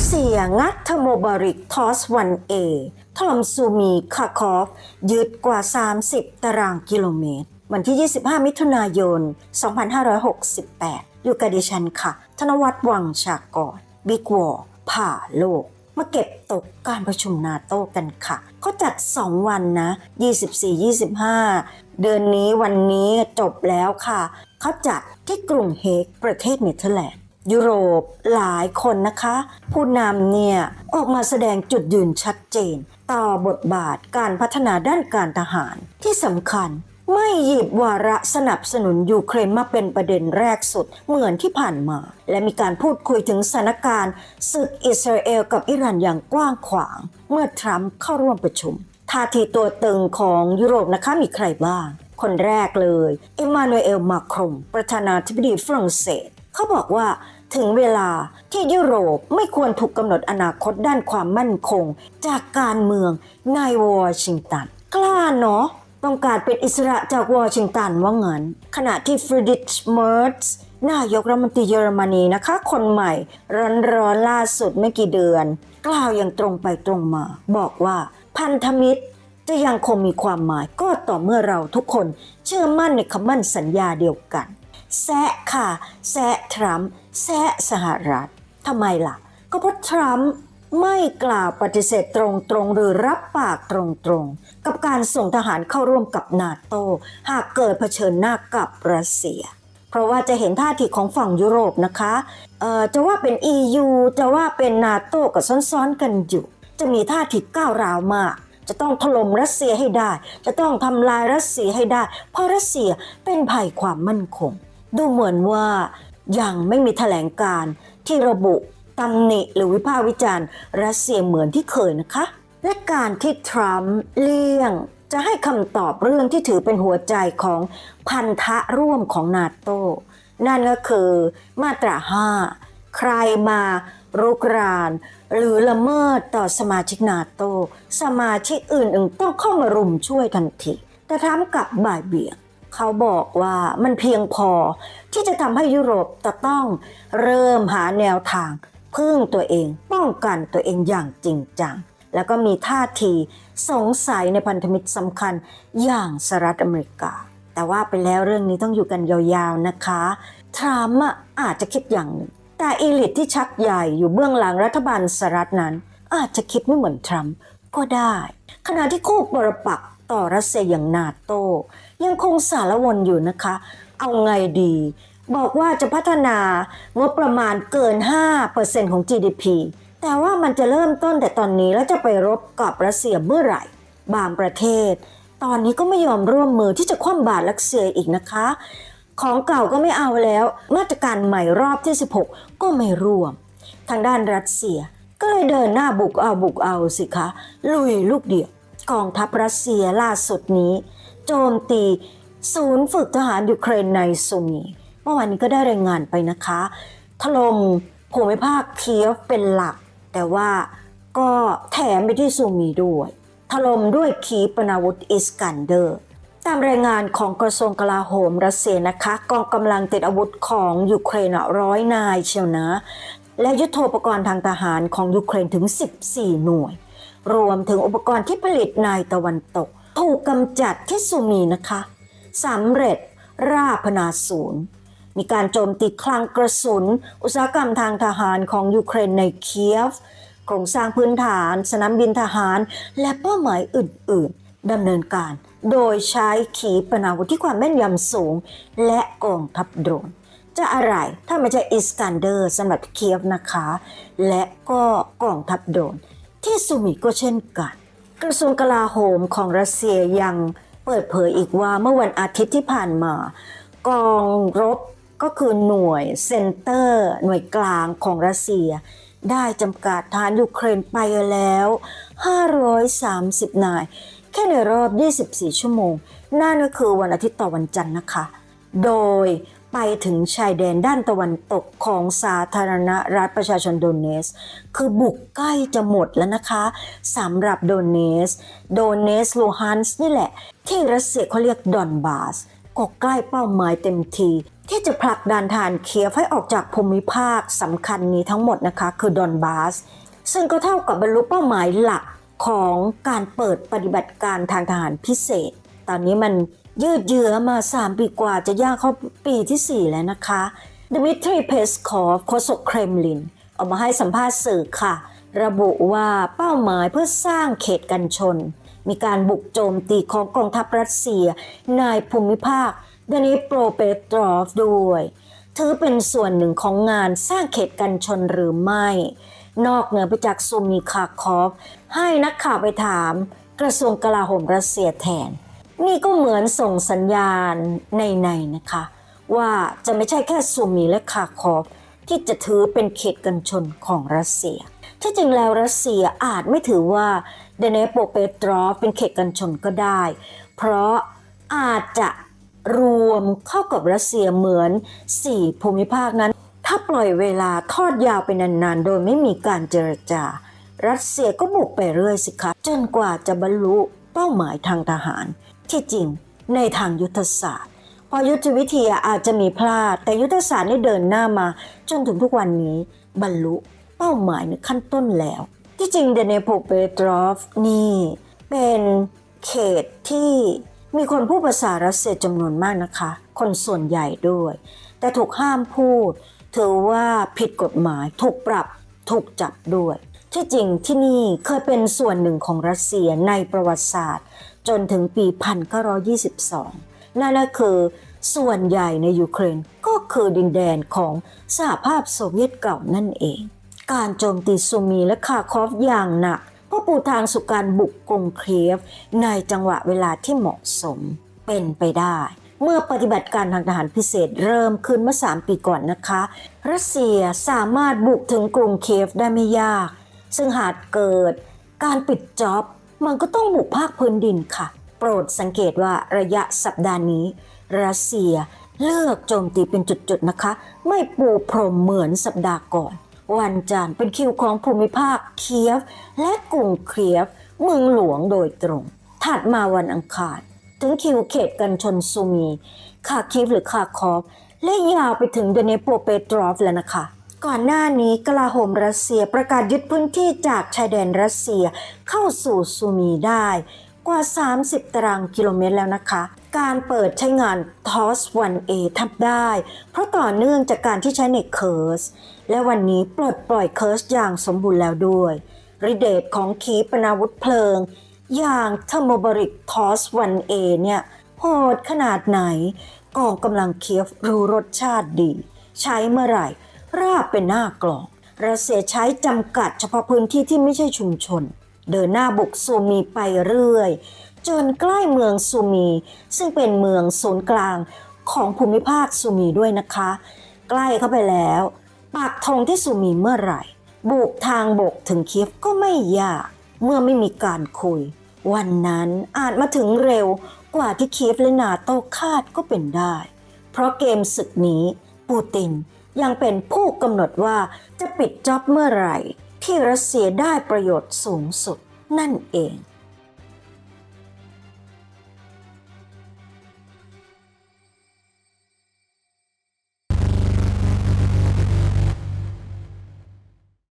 สเซียงัดเทอร์โมบาริกทอส 1A ถล่มซูมีคาคอฟ ยึดกว่า 30 ตารางกิโลเมตร วันที่ 25 มิถุนายน 2568 อยู่กับดิฉันค่ะ ธนวัฒน์วังชากรบิ๊กวอร์ผ่าโลก มาเก็บตกการประชุมนาโต้กันค่ะ เขาจัด 2 วันนะ 24-25 เดือนนี้วันนี้จบแล้วค่ะ เขาจัดที่กรุงเฮกประเทศเนเธอร์แลนด์ ยุโรปหลายคนนะคะ ผู้นำเนี่ยออกมาแสดงจุดยืนชัดเจน ต่อบทบาทการพัฒนาด้านการทหารที่สำคัญไม่หยิบวาระสนับสนุนยูเครนมาเป็นประเด็นแรกสุดเหมือนที่ผ่านมา และมีการพูดคุยถึงสถานการณ์ศึกอิสราเอลกับอิหร่านอย่างกว้างขวาง เมื่อทรัมป์เข้าร่วมประชุมท่าทีตัวตึงของยุโรปนะคะมีใครบ้าง คนแรกเลยเอมมานูเอลมาครงประธานาธิบดีฝรั่งเศส เขาบอกว่าถึงเวลาที่ยุโรปไม่ควรถูกกำหนดอนาคตด้านความมั่นคง จากการเมืองในวอชิงตัน กล้าเนาะต้องการเป็นอิสระจากวอชิงตันว่างั้นขณะที่ฟริดริชเมิร์ตส์นายกรัฐมนตรีเยอรมนีนะคะ คนใหม่ร้อนๆล่าสุดไม่กี่เดือน กล่าวอย่างตรงไปตรงมา บอกว่าพันธมิตรจะยังคงมีความหมายก็ต่อเมื่อเราทุกคนเชื่อมั่นในคำมั่นสัญญาเดียวกัน แซะค่ะ แซะทรัมป์แซะสหรัฐทำไมล่ะ ก็เพราะทรัมป์ไม่กล่าวปฏิเสธตรงๆ หรือรับปากตรงๆ กับการส่งทหารเข้าร่วมกับนาโต หากเกิดเผชิญหน้ากับรัสเซีย เพราะว่าจะเห็นท่าทีของฝั่งยุโรปนะคะจะว่าเป็น EU จะว่าเป็นนาโตก็ซ้อนๆกันอยู่ จะมีท่าทีก้าวร้าวมากจะต้องถล่มรัสเซียให้ได้ จะต้องทำลายรัสเซียให้ได้ เพราะรัสเซียเป็นภัยความมั่นคง ดูเหมือนว่ายังไม่มีแถลงการที่ระบุตำหนิหรือวิพากษ์วิจารณ์รัสเซียเหมือนที่เคยนะคะ และการที่ทรัมป์เลี่ยงจะให้คำตอบเรื่องที่ถือเป็นหัวใจของพันธะร่วมของนาโตนั่นก็คือมาตรา 5 ใครมารุกราน หรือละเมิดต่อสมาชิกนาโต สมาชิกอื่นๆต้องเข้ามารุมช่วยทันที แต่ทรัมป์กลับบ่ายเบี่ยง เขาบอกว่ามันเพียงพอที่จะทำให้ยุโรปจะต้องเริ่มหาแนวทาง พึ่งตัวเองป้องกันตัวเองอย่างจริงจัง แล้วก็มีท่าทีสงสัยในพันธมิตรสำคัญอย่างสหรัฐอเมริกา แต่ว่าไปแล้วเรื่องนี้ต้องอยู่กันยาวๆนะคะทรัมป์อาจจะคิดอย่างหนึ่งแต่อีลิทที่ชักใหญ่อยู่เบื้องหลังรัฐบาลสหรัฐนั้น อาจจะคิดไม่เหมือนทรัมป์ก็ได้ ขณะที่คู่ปรปักษ ต่อรัสเซียอย่างนาโต ยังคงสารวนอยู่นะคะ เอาไงดี บอกว่าจะพัฒนางบประมาณเกิน 5%ของ GDP แต่ว่ามันจะเริ่มต้นแต่ตอนนี้แล้วจะไปรบกับรัสเซียเมื่อไหร่ บางประเทศ ตอนนี้ก็ไม่ยอมร่วมมือที่จะคว่ำบาตรรัสเซียอีกนะคะ ของเก่าก็ไม่เอาแล้ว มาตรการใหม่รอบที่ 16 ก็ไม่ร่วม ทางด้านรัสเซียก็เลยเดินหน้าบุกเอาบุกเอาสิคะ ลุยลูกเดียว กองทัพรัสเซียล่าสุดนี้ โจมตีศูนย์ฝึกทหารยูเครนในซูมีเมื่อวานนี้ก็ได้รายงานไปนะคะ ถล่มภูมิภาคเคียฟเป็นหลัก แต่ว่าก็แถมไปที่ซูมีด้วย ถล่มด้วยขีปนาวุธอิสกันเดอร์ ตามรายงานของกระทรวงกลาโหมรัสเซียนะคะ กองกำลังติดอาวุธของยูเครนร้อยนายเชียวนะ และยุทโธปกรณ์ทางทหารของยูเครนถึง 14 หน่วย รวมถึงอุปกรณ์ที่ผลิตในตะวันตก ถูกกำจัดที่ซูมีนะคะสำเร็จราพนาศูนย์ มีการโจมตีคลังกระสุน อุตสาหกรรมทางทหารของยูเครนในเคียฟโครงสร้างพื้นฐาน สนามบินทหาร และเป้าหมายอื่น ๆดำเนินการ โดยใช้ขีปนาวุธที่ความแม่นยำสูง และกองทัพโดรนจะอะไรถ้าไม่ใช่อิสกันเดอร์สำหรับเคียฟนะคะ และก็กองทัพโดรน ที่ซูมิก็เช่นกัน กระทรวงกลาโหมของรัสเซียยังเปิดเผยอีกว่าเมื่อวันอาทิตย์ที่ผ่านมา กองรบก็คือหน่วยเซ็นเตอร์ หน่วยกลางของรัสเซีย ได้จำกัดฐานยูเครนไปแล้ว 530 นาย แค่ในรอบ 24 ชั่วโมง นั่นก็คือวันอาทิตย์ต่อวันจันทร์นะคะ โดย ไปถึงชายแดนด้านตะวันตกของสาธารณรัฐประชาชนโดเนส คือบุกใกล้จะหมดแล้วนะคะสำหรับโดเนส โดเนสโลฮันส์นี่แหละ ที่รัสเซียเขาเรียกดอนบาสก็ใกล้เป้าหมายเต็มที ที่จะผลักดันฐานเคียฟให้ออกจากภูมิภาคสำคัญนี้ทั้งหมดนะคะ คือดอนบาส ซึ่งก็เท่ากับบรรลุเป้าหมายหลักของการเปิดปฏิบัติการทางทหารพิเศษ ตอนนี้มัน ยืดเยื้อมา 3 ปีกว่าจะย่างเข้าปีทีสี่ 4 แล้วนะคะดมิทรีเพสคอฟโฆษกเครมลิน ออกมาให้สัมภาษณ์สื่อค่ะ ระบุว่าเป้าหมายเพื่อสร้างเขตกันชน มีการบุกโจมตีของกองทัพรัสเซียในภูมิภาคดนิโปรเปตรอฟด้วย ถือเป็นส่วนหนึ่งของงานสร้างเขตกันชนหรือไม่ นอกเหนือไปจากซูมีคาคอฟ ให้นักข่าวไปถามกระทรวงกลาโหมรัสเซียแทน นี่ก็เหมือนส่งสัญญาณในๆนะคะ ว่าจะไม่ใช่แค่ซูมีและคาคอฟที่จะถือเป็นเขตกันชนของรัสเซียที่จริงแล้วรัสเซียอาจไม่ถือว่าเดเนโปเปตรอฟเป็นเขตกันชนก็ได้ เพราะอาจจะรวมเข้ากับรัสเซียเหมือน 4 ภูมิภาคนั้น ถ้าปล่อยเวลาทอดยาวไปนานๆ โดยไม่มีการเจรจา รัสเซียก็บุกไปเรื่อยสิคะจนกว่าจะบรรลุเป้าหมายทางทหาร ที่จริงในทางยุทธศาสตร์ พอยุทธวิธีอาจจะมีพลาด แต่ยุทธศาสตร์ได้เดินหน้ามา จนถึงทุกวันนี้บรรลุเป้าหมายในขั้นต้นแล้ว ที่จริงเดเนโปเปตรอฟนี่เป็นเขตที่มีคนพูดภาษารัสเซียจำนวนมากนะคะ คนส่วนใหญ่ด้วย แต่ถูกห้ามพูดถือว่าผิดกฎหมายถูกปรับถูกจับด้วย ที่จริงที่นี่เคยเป็นส่วนหนึ่งของรัสเซียในประวัติศาสตร์ จนถึงปี 1922 นั่นก็คือส่วนใหญ่ในยูเครนก็คือดินแดนของสหภาพโซเวียตเก่านั่นเอง การโจมตีซูมีและคาคอฟอย่างหนักก็ปูทางสู่การบุกกรุงเคียฟในจังหวะเวลาที่เหมาะสมเป็นไปได้ เมื่อปฏิบัติการทางทหารพิเศษเริ่มขึ้นเมื่อ 3 ปีก่อนนะคะ รัสเซียสามารถบุกถึงกรุงเคียฟได้ไม่ยาก ซึ่งหากเกิดการปิดจ็อบ มันก็ต้องบุกภาคพื้นดินค่ะ โปรดสังเกตว่าระยะสัปดาห์นี้ รัสเซียเลือกโจมตีเป็นจุดๆนะคะ ไม่ปูพรมเหมือนสัปดาห์ก่อน วันจันทร์เป็นคิวของภูมิภาคเคียฟ และกรุงเคียฟเมืองหลวงโดยตรง ถัดมาวันอังคาร ถึงคิวเขตกันชนซูมีคาคิฟหรือคาคอฟและยาวไปถึงเดเนโปเปตรอฟแล้วนะคะ ก่อนหน้านี้กลาโหมรัสเซียประกาศยึดพื้นที่จากชายแดนรัสเซียเข้าสู่ซูมีได้กว่า 30 ตารางกิโลเมตรแล้วนะคะ การเปิดใช้งาน TOS 1A ทำได้ เพราะต่อเนื่องจากการที่ใช้ในเคิร์ส และวันนี้ปลดปล่อยเคิร์สอย่างสมบูรณ์แล้วด้วยริเดตของขีปนาวุธเพลิง อย่างเทอร์โมบริก TOS 1A เนี่ยโหดขนาดไหนกองกำลังเคียฟรู้รสชาติดี ใช้เมื่อไหร่ ราบเป็นหน้ากล่องรัสเซียใช้จำกัดเฉพาะพื้นที่ที่ไม่ใช่ชุมชน เดินหน้าบุกซูมีไปเรื่อย จนใกล้เมืองซูมี ซึ่งเป็นเมืองศูนย์กลางของภูมิภาคซูมีด้วยนะคะ ใกล้เข้าไปแล้วปักธงที่ซูมีเมื่อไหร่ บุกทางบกถึงเคียฟก็ไม่ยาก เมื่อไม่มีการคุย วันนั้นอาจมาถึงเร็วกว่าที่เคียฟและนาโตคาดก็เป็นได้ เพราะเกมศึกนี้ปูติน ยังเป็นผู้กำหนดว่าจะปิดจ็อบเมื่อไหร่ ที่รัสเซียได้ประโยชน์สูงสุดนั่นเอง